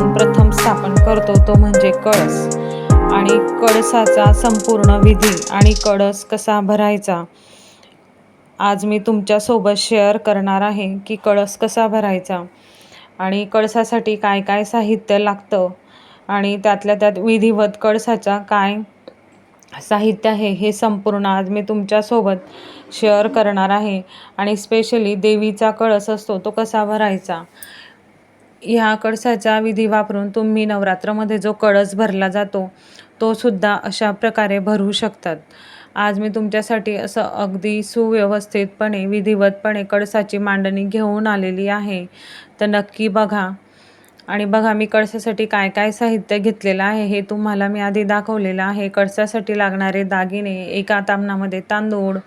आपण प्रथम स्थापन करतो तो म्हणजे कळस. आणि कळसाचा संपूर्ण विधी आणि कळस कसा भरायचा? आज मी तुमच्यासोबत शेअर करणार आहे की कळस कसा भरायचा आणि कळसासाठी काय काय साहित्य लागतं आणि त्यातल्या त्यात विधिवत कळसाचा काय साहित्य आहे हे संपूर्ण आज मी तुमच्यासोबत शेअर करणार आहे. आणि स्पेशली देवीचा कळस असतो तो कसा भरायचा? ह्या कळसाचा विधी वापरून तुम्ही नवरात्रामध्ये जो कळस भरला जातो तो सुद्धा अशा प्रकारे भरू शकतात. आज मी तुमच्यासाठी असं अगदी सुव्यवस्थितपणे विधिवतपणे कळसाची मांडणी घेऊन आलेली आहे. तर नक्की बघा. आणि बघा मी कळसासाठी काय काय साहित्य घेतलेलं आहे हे तुम्हाला मी आधी दाखवलेलं आहे. कळसासाठी लागणारे दागिने एका तामणामध्ये तांदूळ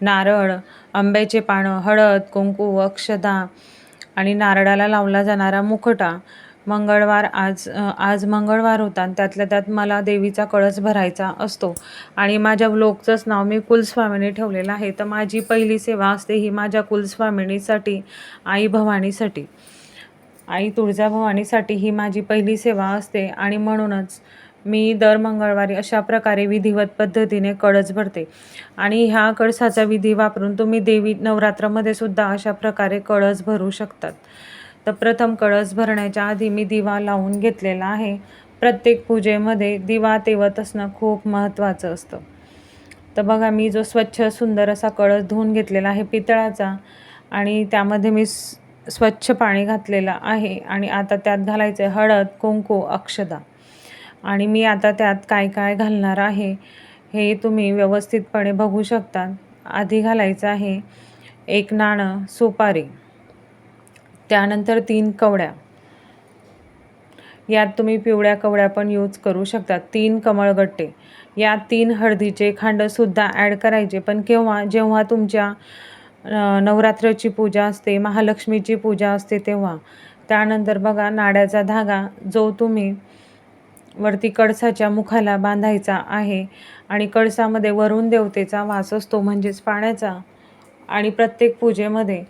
नारळ आंब्याचे पानं हळद कुंकू अक्षदा आणि नारळाला लावला जाणारा मुखटा. मंगळवार आज आज मंगळवार होता त्यातल्या त्यात मला देवीचा कळस भरायचा असतो. आणि माझ्या ब्लॉगचंच नाव मी कुलस्वामिनी ठेवलेलं आहे. तर माझी पहिली सेवा असते ही माझ्या कुलस्वामिनीसाठी आई भवानीसाठी. आई तुळजाभवानीसाठी ही माझी पहिली सेवा असते आणि म्हणूनच मी दर मंगळवारी अशा प्रकारे विधिवत पद्धतीने कळस भरते. आणि ह्या कळसाचा विधी वापरून तुम्ही देवी नवरात्रामध्ये सुद्धा अशा प्रकारे कळस भरू शकतात. तर प्रथम कळस भरण्याच्या आधी मी दिवा लावून घेतलेला आहे. प्रत्येक पूजेमध्ये दिवा तेवत असणं खूप महत्त्वाचं असतं. तर बघा मी जो स्वच्छ सुंदर असा कळस धुवून घेतलेला आहे पितळाचा आणि त्यामध्ये मी स्वच्छ पाणी घातलेलं आहे आणि आता त्यात घालायचं आहे हळद कुंकू अक्षदा. आणि मी आता त्यात काय काय घालणार आहे हे तुम्ही व्यवस्थितपणे बघू शकता. आधी घालायचं आहे एक नाणं सुपारी त्यानंतर तीन कवड्या. यात तुम्ही पिवळ्या कवड्या पण यूज करू शकता. तीन कमळगट्टे. यात तीन हळदीचे खांडसुद्धा ॲड करायचे. पण केव्हा जेव्हा तुमच्या नवरात्राची पूजा असते महालक्ष्मीची पूजा असते तेव्हा त्यानंतर बघा नाड्याचा धागा जो तुम्ही वरती कळसाच्या मुखाला बांधायचा आहे आणि कळसामध्ये वरुण देवतेचा वास असतो म्हणजेच पाण्याचा. आणि प्रत्येक पूजेमध्ये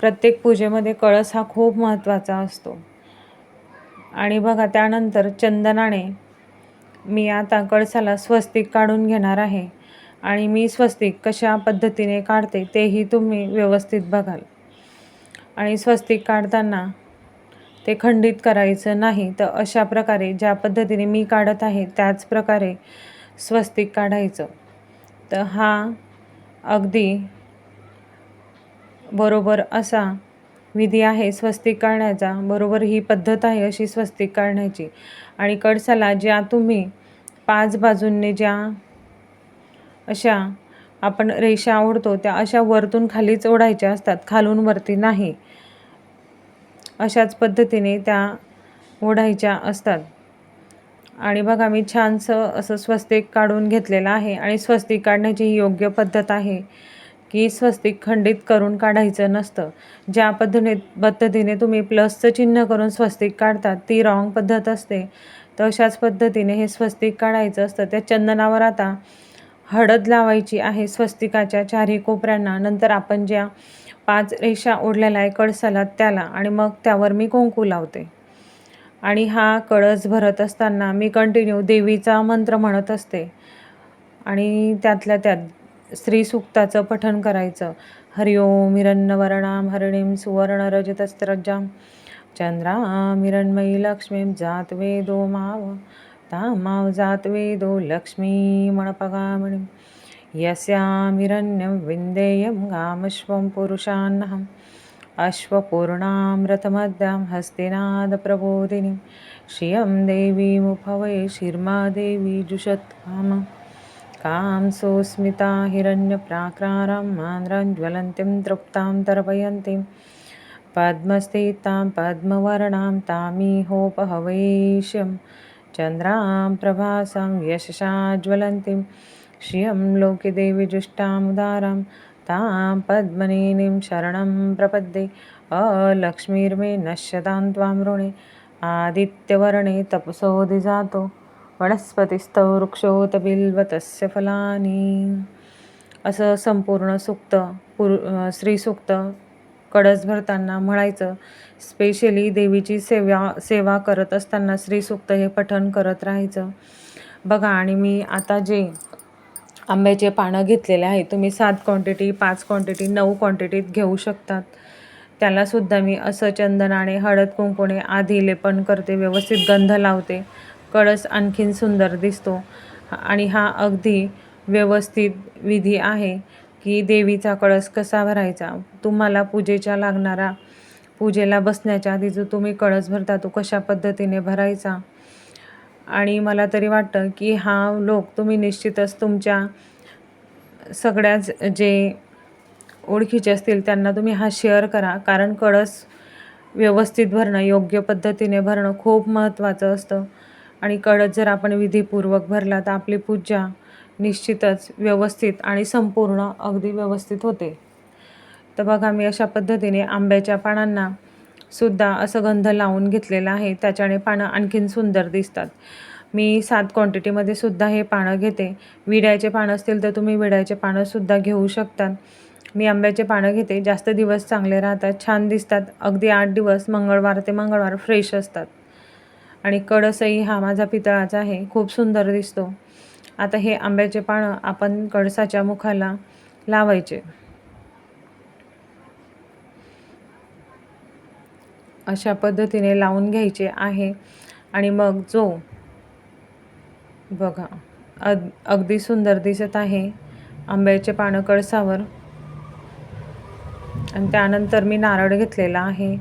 प्रत्येक पूजेमध्ये कळस हा खूप महत्त्वाचा असतो. आणि बघा त्यानंतर चंदनाने मी आता कळसाला स्वस्तिक काढून घेणार आहे. आणि मी स्वस्तिक कशा पद्धतीने काढते तेही तुम्ही व्यवस्थित बघाल. आणि स्वस्तिक काढताना ते खंडित करायचं नाही. तर अशा प्रकारे ज्या पद्धतीने मी काढत आहे त्याच प्रकारे स्वस्तिक काढायचं. तर हा अगदी बरोबर असा विधी आहे स्वस्तिक काढण्याचा. बरोबर ही पद्धत आहे अशी स्वस्तिक काढण्याची. आणि कडसाला ज्या तुम्ही पाच बाजूंनी ज्या अशा आपण रेषा ओढतो त्या अशा वरतून खालीच ओढायच्या असतात. खालून वरती नाही. अशाच पद्धतीने त्या ओढायच्या असतात. आणि बघा मी छानसं असं स्वस्तिक काढून घेतलेलं आहे आणि स्वस्तिक काढण्याची ही योग्य पद्धत आहे की स्वस्तिक खंडित करून काढायचं नसतं. ज्या पद्धतीने पद्धतीने तुम्ही प्लसचं चिन्ह करून स्वस्तिक काढतात ती रॉंग पद्धत असते. तर अशाच पद्धतीने हे स्वस्तिक काढायचं असतं. त्या चंदनावर आता हळद लावायची आहे स्वस्तिकाच्या चारही कोपऱ्यांना. नंतर आपण ज्या पाच रेषा ओढलेला आहे कळसाला त्याला आणि मग त्यावर मी कुंकू लावते. आणि हा कळस भरत असताना मी कंटिन्यू देवीचा मंत्र म्हणत असते. आणि त्यातल्या त्यात स्त्रीसुक्ताचं पठण करायचं. हरिओम हिरण्यवर्णाम हरिणीम सुवर्णरजतस्त्रजां चंद्रामिरण्मयी जात वेदो माव तामाव जातवेदो लक्ष्मी मणपगामणिं यस्यामिरण्यं विन्देयं गामश्वं पुरुषान्नहम् अश्वपूर्णामृतमद्यां हस्तिनादप्रबोधिनीं श्रियं देवीमुपवये शिर्मा देवी जुषत्काम कांसोस्मिता हिरण्यप्राक्रारां मान्द्रां ज्वलन्तीं तृप्तां तर्पयन्तीं पद्मस्थितां पद्मवर्णां तामीहोपहवेश्यं चन्द्रां प्रभासां यशसा ज्वलन्तीं श्रियं लोकिदेवीजुष्टामुदारां देवी तां पद्मनीनिं शरणं प्रपद्ये। अलक्ष्मीर्मे नश्यतां त्वां ऋणे आदित्यवर्णे तपसोऽधि जातो। वनस्पतिस्थौ वृक्षोत बिल्वतस्य फलानी। असं संपूर्ण सुक्त पुर स्त्रीसुक्त कळस भरताना म्हणायचं। स्पेशली देवीची सेवा सेवा करत असताना श्रीसूक्त हे पठण करत राहायचं। बघा आणि मी आता जे आंब्याचे पानं घेतलेले आहे तुम्ही सात क्वांटिटी पाच क्वांटिटी नऊ क्वांटिटीत घेऊ शकतात. त्यालासुद्धा मी असं चंदनाने हळद कुंकुने आधी लेपन करते व्यवस्थित गंध लावते. कळस आणखीन सुंदर दिसतो. आणि हा अगदी व्यवस्थित विधी आहे की देवीचा कळस कसा भरायचा? तुम्हाला पूजेच्या लागणारा पूजेला बसण्याच्या आधी जो तुम्ही कळस भरता तो कशा पद्धतीने भरायचा? आणि मला तरी वाटतं की हा लोक तुम्ही निश्चितच तुमच्या सगळ्याच जे ओळखीचे असतील त्यांना तुम्ही हा शेअर करा. कारण कळस व्यवस्थित भरणं योग्य पद्धतीने भरणं खूप महत्त्वाचं असतं. आणि कळस जर आपण विधीपूर्वक भरला तर आपली पूजा निश्चितच व्यवस्थित आणि संपूर्ण अगदी व्यवस्थित होते. तर बघा मी अशा पद्धतीने आंब्याच्या पानांना सुद्धा असं गंध लावून घेतलेलं आहे. त्याच्याने पानं आणखीन सुंदर दिसतात. मी सात क्वांटिटीमध्ये सुद्धा हे पानं घेते. विड्याचे पानं असतील तर तुम्ही विड्याचे पानंसुद्धा घेऊ शकतात. मी आंब्याचे पानं घेते. जास्त दिवस चांगले राहतात छान दिसतात. अगदी आठ दिवस मंगळवार ते मंगळवार फ्रेश असतात. आणि कडसही हा माझा पितळाचा आहे. खूप सुंदर दिसतो. आता हे आंब्याचे पानं आपण कडसाच्या मुखाला लावायचे. अशा पद्धतीने लावून घ्यायचे आहे. आणि मग जो बघा अग अगदी सुंदर दिसत आहे आंब्याचे पानं कळसावर. आणि त्यानंतर मी नारळ घेतलेला आहे.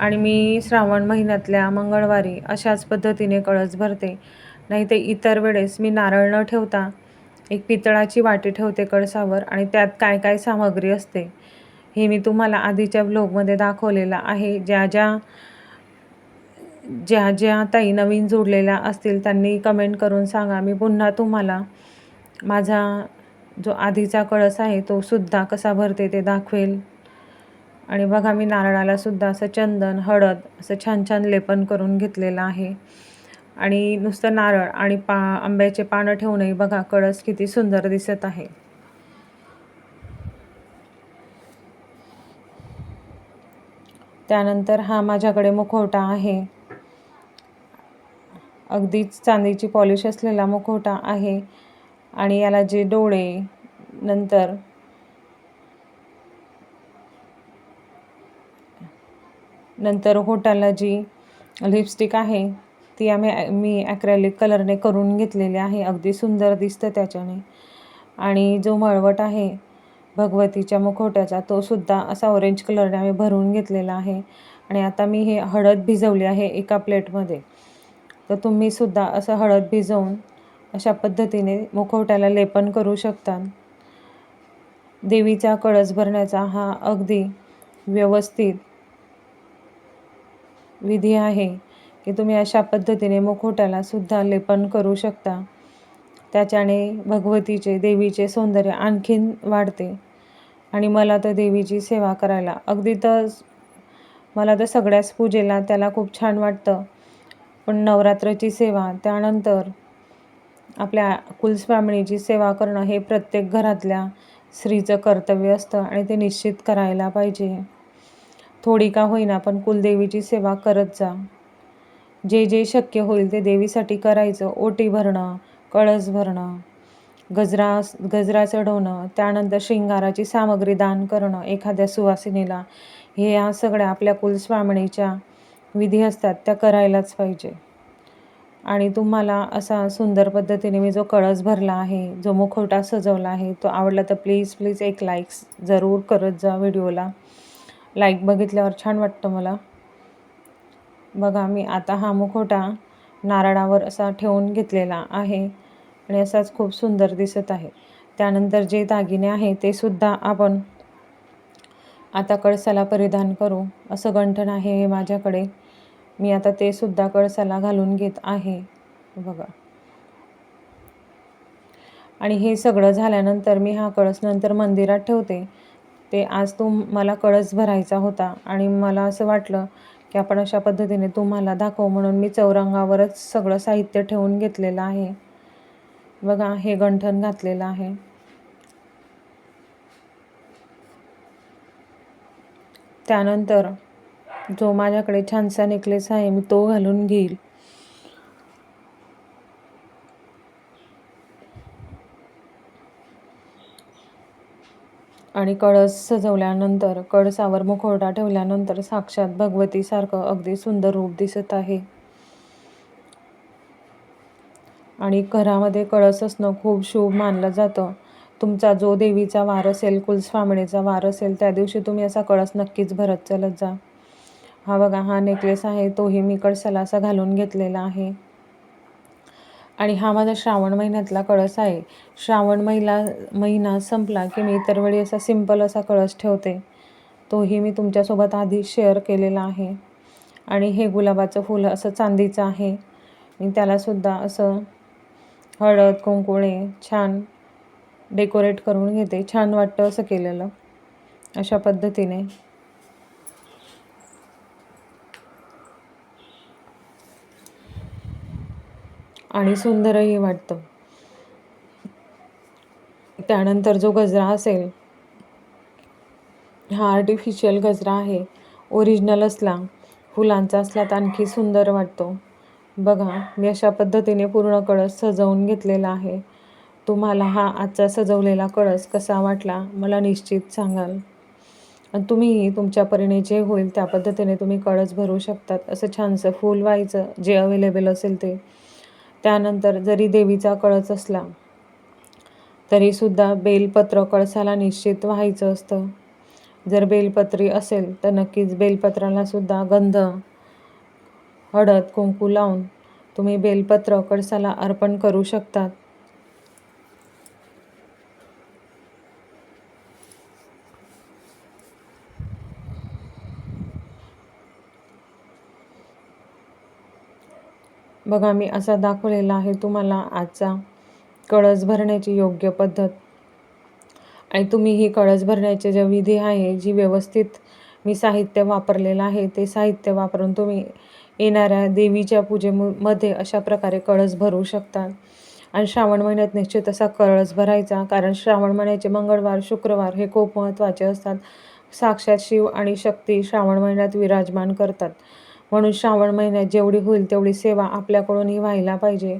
आणि मी श्रावण महिन्यातल्या मंगळवारी अशाच पद्धतीने कळस भरते. नाही ते इतर वेळेस मी नारळ न ठेवता एक पितळाची वाटी ठेवते कळसावर आणि त्यात काय काय सामग्री असते हे मी तुम्हाला आधीच्या ब्लॉगमध्ये दाखवलेलं आहे. ज्या ज्या ज्या ज्या ताई नवीन जोडलेल्या असतील त्यांनी कमेंट करून सांगा. मी पुन्हा तुम्हाला माझा जो आधीचा कळस आहे तो सुद्धा कसा भरते ते दाखवेल. आणि बघा मी नारळाला सुद्धा असं चंदन हळद असं छान छान लेपन करून घेतलेलं आहे. आणि नुसतं नारळ आणि पा आंब्याचे पानं ठेवूनही बघा कळस किती सुंदर दिसत आहे. त्यानंतर हा माझ्याकडे मुखवटा आहे. अगदीच चांदीची पॉलिश असलेला मुखवटा आहे आणि याला जे डोळे नंतर नंतर होटाला जी लिपस्टिक आहे ती आम्ही मी ॲक्रेलिक कलरने करून घेतलेली आहे. अगदी सुंदर दिसतं त्याच्याने. आणि जो मळवट आहे भगवतीच्या मुखवट्याचा तो सुद्धा असा ऑरेंज कलरने आम्ही भरून घेतलेला आहे. आणि आता मी हे हळद भिजवली आहे एका प्लेटमध्ये तर तुम्ही सुद्धा असं हळद भिजवून अशा पद्धतीने मुखवट्याला लेपन करू शकता. देवीचा कळस भरण्याचा हा अगदी व्यवस्थित विधी आहे की तुम्ही अशा पद्धतीने मुखवट्याला सुद्धा लेपन करू शकता. त्याच्याने भगवतीचे देवीचे सौंदर्य आणखीन वाढते. आणि मला तर देवीची सेवा करायला अगदी तर मला तर सगळ्याच पूजेला त्याला खूप छान वाटतं. पण नवरात्राची सेवा त्यानंतर आपल्या कुलस्वामिनीची सेवा करणं हे प्रत्येक घरातल्या स्त्रीचं कर्तव्य असतं आणि ते निश्चित करायला पाहिजे. थोडी का होईना पण कुलदेवीची सेवा करत जा. जे जे शक्य होईल ते देवीसाठी करायचं ओटी भरणं कळस भरणं गजरा गजरा चढवणं त्यानंतर शृंगाराची सामग्री दान करणं एखाद्या सुवासिनीला हे या सगळ्या आपल्या कुलस्वामिनीच्या विधी असतात त्या करायलाच पाहिजे. आणि तुम्हाला असा सुंदर पद्धतीने मी जो कळस भरला आहे जो मुखवटा सजवला आहे तो आवडला तर प्लीज प्लीज एक लाईक्स जरूर करत जा व्हिडिओला. लाईक बघितल्यावर छान वाटतं मला. बघा मी आता हा मुखवटा नारळावर असा ठेवून घेतलेला आहे. आणि असाच खूप सुंदर दिसत आहे. त्यानंतर जे दागिने आहे ते सुद्धा आपण आता कळसाला परिधान करू. असं गंठण आहे हे माझ्याकडे. मी आता ते सुद्धा कळसाला घालून घेत आहे. बघा. आणि हे सगळं झाल्यानंतर मी हा कळस नंतर मंदिरात ठेवते. ते आज तो मला कळस भरायचा होता आणि मला असं वाटलं की आपण अशा पद्धतीने तुम्हाला दाखवू म्हणून मी चौरंगावरच सगळं साहित्य ठेवून घेतलेलं आहे. बघा हे गंठण घातलेलं आहे. त्यानंतर जो माझ्याकडे छानसा नेकलेस आहे मी तो घालून घेईल. आणि कळस सजवल्यानंतर कळसावर मुखवटा ठेवल्यानंतर साक्षात भगवतीसारखं अगदी सुंदर रूप दिसत आहे. आणि घरामध्ये कळस असणं खूप शुभ मानलं जातं. तुमचा जो देवीचा वार असेल कुलस्वामिनीचा वार असेल त्या दिवशी तुम्ही असा कळस नक्कीच भरत चलत जा. हा बघा हा नेकलेस आहे तोही मी कळसाला असा घालून घेतलेला आहे. आणि हा माझा श्रावण महिन्यातला कळस आहे. श्रावण महिला महिना संपला की मी इतर वेळी असा सिंपल असा कळस ठेवते. तोही मी तुमच्यासोबत आधी शेअर केलेला आहे. आणि हे गुलाबाचं फुलं असं चांदीचं आहे. मी त्यालासुद्धा असं हळद कुंकुळे छान डेकोरेट करून घेते. छान वाटतं असं केलेलं. अशा पद्धतीने. आणि सुंदरही वाटतं. त्यानंतर जो गजरा असेल हा आर्टिफिशियल गजरा आहे. ओरिजिनल असला फुलांचा असला तर आणखी सुंदर वाटतो. बघा मी अशा पद्धतीने पूर्ण कळस सजवून घेतलेला आहे. तुम्हाला हा आजचा सजवलेला कळस कसा वाटला मला निश्चित सांगाल. आणि तुम्हीही तुमच्या परीने जे होईल त्या पद्धतीने तुम्ही कळस भरू शकतात असं छानसं फूल व्हायचं जे अवेलेबल असेल ते. त्यानंतर जरी देवीचा कळस असला तरीसुद्धा बेलपत्र कळसाला निश्चित व्हायचं असतं. जर बेलपत्री असेल तर नक्कीच बेलपत्रालासुद्धा गंध हळद कुंकू लावून तुम्ही बेलपत्र कळसाला अर्पण करू शकतात. बघा मी असा दाखवलेला आहे तुम्हाला आजचा कळस भरण्याची योग्य पद्धत. आणि तुम्ही ही कळस भरण्याचे जे विधी आहे जी व्यवस्थित मी साहित्य वापरलेलं आहे ते साहित्य वापरून तुम्ही येणाऱ्या देवीच्या पूजेमध्ये अशा प्रकारे कळस भरू शकतात. आणि श्रावण महिन्यात निश्चित असा कळस भरायचा कारण श्रावण महिन्याचे मंगळवार शुक्रवार हे खूप महत्त्वाचे असतात. साक्षात शिव आणि शक्ती श्रावण महिन्यात विराजमान करतात. म्हणून श्रावण महिन्यात जेवढी होईल तेवढी सेवा आपल्याकडूनही व्हायला पाहिजे.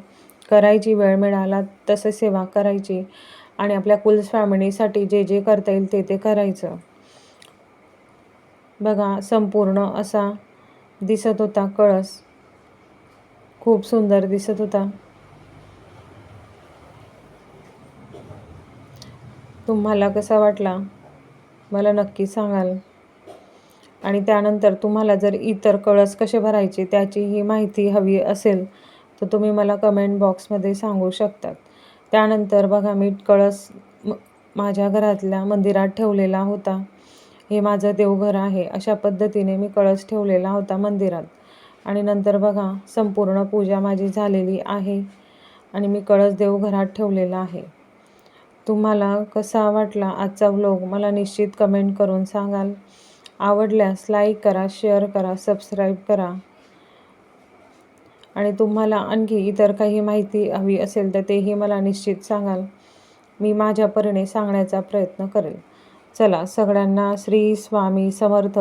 करायची वेळ मिळाला तसं सेवा करायची आणि आपल्या कुलस्वामिनीसाठी जे जे करता येईल ते ते करायचं. बघा संपूर्ण असा दिसत होता कळस. खूप सुंदर दिसत होता. तुम्हाला कसा वाटला? मला नक्की सांगाल. आणि त्यानंतर तुम्हाला जर इतर कळस कसे भरायचे त्याची ही माहिती हवी असेल तर तुम्ही मला कमेंट बॉक्समध्ये सांगू शकतात. त्यानंतर बघा मी कळस माझ्या घरातल्या मंदिरात ठेवलेला होता. हे माझं देवघर आहे अशा पद्धतीने मी कळस ठेवलेला होता मंदिरात. आणि नंतर बघा संपूर्ण पूजा माझी झालेली आहे आणि मी कळस देवघरात ठेवलेला आहे. तुम्हाला कसा वाटला आजचा व्लॉग मला निश्चित कमेंट करून सांगाल. आवडल्यास लाईक करा शेअर करा सबस्क्राईब करा. आणि तुम्हाला आणखी इतर काही माहिती हवी असेल तर तेही मला निश्चित सांगाल. मी माझ्या परीने सांगण्याचा प्रयत्न करेल. चला सगळ्यांना श्री स्वामी समर्थ.